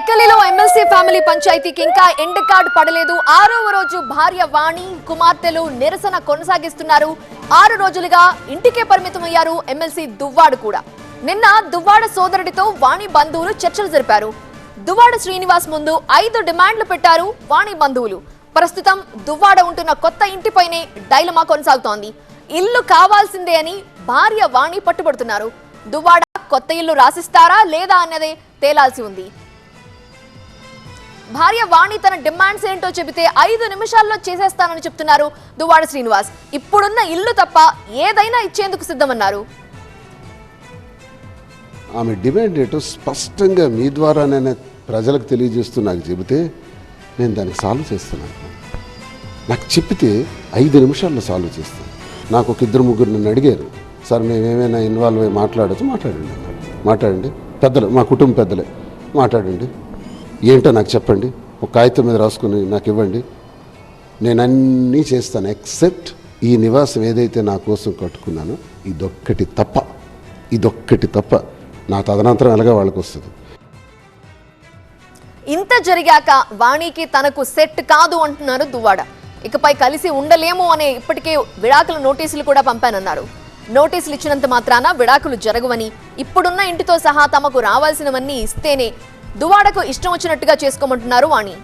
టెక్కలిలో MLC family పంచాయతీకి ఇంకా end card పడలేదు. ఆరవ రోజు భార్య వాణి కుమార్తెలు నిరసన కొనసాగిస్తున్నారు. ఆరు రోజులుగా ఇంటికే పరిమితమయ్యారు ఎమ్మెల్సీ దువ్వాడు కూడా. నిన్న దువ్వాడ సోదరుడితో వాణి బంధువులు చర్చలు జరిపారు. దువ్వాడ శ్రీనివాస్ ముందు ఐదు డిమాండ్లు పెట్టారు వాణి బంధువులు. ప్రస్తుతం దువ్వాడ ఉంటున్న కొత్త ఇంటిపైనే డైలమా కొనసాగుతోంది. ఇల్లు కావాల్సిందే అని భార్య వాణి పట్టుబడుతున్నారు. దువ్వాడ కొత్త ఇల్లు రాసిస్తారా లేదా అన్నదే తేలాల్సి ఉంది. భార్య వాణి తన డిమాండ్స్ ఏంటో చెబితే ఐదు నిమిషాల్లో చేసేస్తానని చెప్తున్నారు దువ్వాడ శ్రీనివాస్. ఇప్పుడున్న ఇల్లు తప్ప ఏదైనా ఇచ్చేందుకు సిద్ధమన్నారు. ఆమె డిమాండ్ ఏంటో స్పష్టంగా మీ ద్వారానే ప్రజలకు తెలియజేస్తూ నాకు చెబితే నేను దానికి సాల్వ్ చేస్తున్నాను. నాకు చెప్పితే ఐదు నిమిషాల్లో సాల్వ్ చేస్తాను. నాకు ఒక ఇద్దరు ముగ్గురు నన్ను అడిగారు సార్ మేమేమైనా ఏమైనా ఇన్వాల్వ్ అయ్యి మాట్లాడచ్చు? మాట్లాడండి మాట్లాడండి. పెద్దలు మా కుటుంబ పెద్దలే మాట్లాడండి. ఏంటో నాకు చెప్పండి. ఒక కాగితం మీద రాసుకుని నాకు ఇవ్వండి. నేను అన్నీ చేస్తాను ఎక్సెప్ట్ ఈ నివాసం ఏదైతే నా కోసం కట్టుకున్నానో ఇదొక్కటి తప్ప ఇదొక్కటి తప్ప నా తదనంతరం ఎలాగా వాళ్ళకి వస్తుంది. ఇంత జరిగాక వాణికి తనకు సెట్ కాదు అంటున్నారు దువ్వాడ. ఇకపై కలిసి ఉండలేము అనే ఇప్పటికే విడాకుల నోటీసులు కూడా పంపానన్నారు. నోటీసులు ఇచ్చినంత మాత్రాన విడాకులు జరగవని ఇప్పుడున్న ఇంటితో సహా తమకు రావాల్సినవన్నీ ఇస్తేనే దువాడకు ఇష్టం వచ్చినట్టుగా చేసుకోమంటున్నారు వాణి.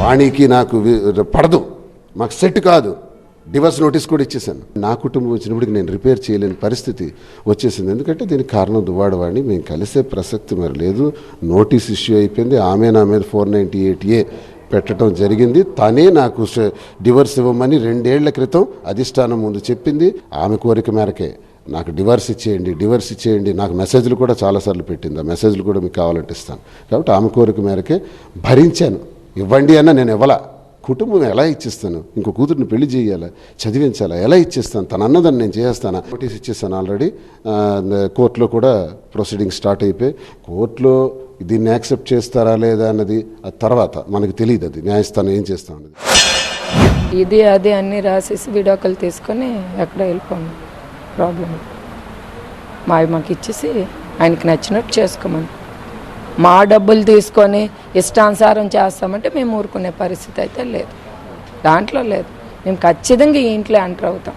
వాణికి నాకు పడదు. మాకు సెట్ కాదు. డివర్స్ నోటీస్ కూడా ఇచ్చేసాను నా కుటుంబం వచ్చినప్పటికి నేను రిపేర్ చేయలేని పరిస్థితి వచ్చేసింది. ఎందుకంటే దీనికి కారణం దువ్వాడవాడిని మేము కలిసే ప్రసక్తి మరి లేదు. నోటీస్ ఇష్యూ అయిపోయింది. ఆమె నా మీద ఫోర్ నైంటీ ఎయిట్ ఏ పెట్టడం జరిగింది. తనే నాకు డివర్స్ ఇవ్వమని రెండేళ్ళ క్రితం అధిష్టానం ముందు చెప్పింది. ఆమె కోరిక మేరకే. నాకు డివర్స్ ఇచ్చేయండి డివర్స్ ఇచ్చేయండి. నాకు మెసేజ్లు కూడా చాలాసార్లు పెట్టింది. ఆ మెసేజ్లు కూడా మీకు కావాలంటే ఇస్తాను. కాబట్టి ఆమె కోరిక మేరకే భరించాను. ఇవ్వండి అన్న నేను ఇవ్వలా. కుటుంబం ఎలా ఇచ్చేస్తాను? ఇంకో కూతుర్ని పెళ్ళి చేయాలా? చదివించాలా? ఎలా ఇచ్చేస్తాను? తన అన్నదాన్ని నేను చేస్తాను నోటీస్ ఇచ్చేస్తాను ఆల్రెడీ. కోర్టులో కూడా ప్రొసీడింగ్ స్టార్ట్ అయిపోయి కోర్టులో దీన్ని యాక్సెప్ట్ చేస్తారా లేదా అన్నది ఆ తర్వాత మనకు తెలియదు అది. న్యాయస్థానం ఏం చేస్తాం ఇది అది అన్నీ రాసేసి విడాకులు తీసుకొని ఎక్కడ వెళ్ళిపోండి ప్రాబ్లం. మా మాకు ఇచ్చేసి ఆయనకి నచ్చినట్టు చేసుకోమని. మా డబ్బులు తీసుకొని ఇష్టానుసారం చేస్తామంటే మేము ఊరుకునే పరిస్థితి అయితే లేదు. దాంట్లో లేదు. మేము ఖచ్చితంగా ఈ ఇంట్లో ఎంటర్ అవుతాం.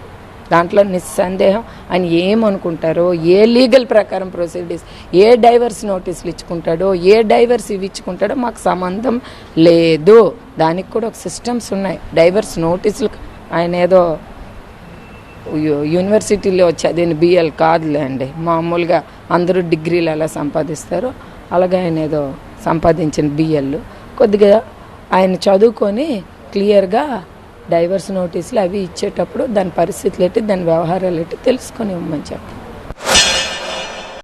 దాంట్లో నిస్సందేహం. ఆయన ఏమనుకుంటారో ఏ లీగల్ ప్రకారం ప్రొసీడర్స్ ఏ డైవర్స్ నోటీసులు ఇచ్చుకుంటాడో ఏ డైవర్స్ ఇవి ఇచ్చుకుంటాడో మాకు సంబంధం లేదు. దానికి కూడా ఒక సిస్టమ్స్ ఉన్నాయి. డైవర్స్ నోటీసులు ఆయన ఏదో యూనివర్సిటీలో చదివిన బిఎల్ కాదులే అండి మామూలుగా అందరూ డిగ్రీలు ఎలా సంపాదిస్తారో అలాగే ఆయన ఏదో సంపాదించిన బిఎల్ కొద్దిగా ఆయన చదువుకొని క్లియర్గా డైవర్స్ నోటీసులు అవి ఇచ్చేటప్పుడు దాని పరిస్థితులు ఏంటి దాని వ్యవహారాలు ఏంటి తెలుసుకొని ఇవ్వమని చెప్పి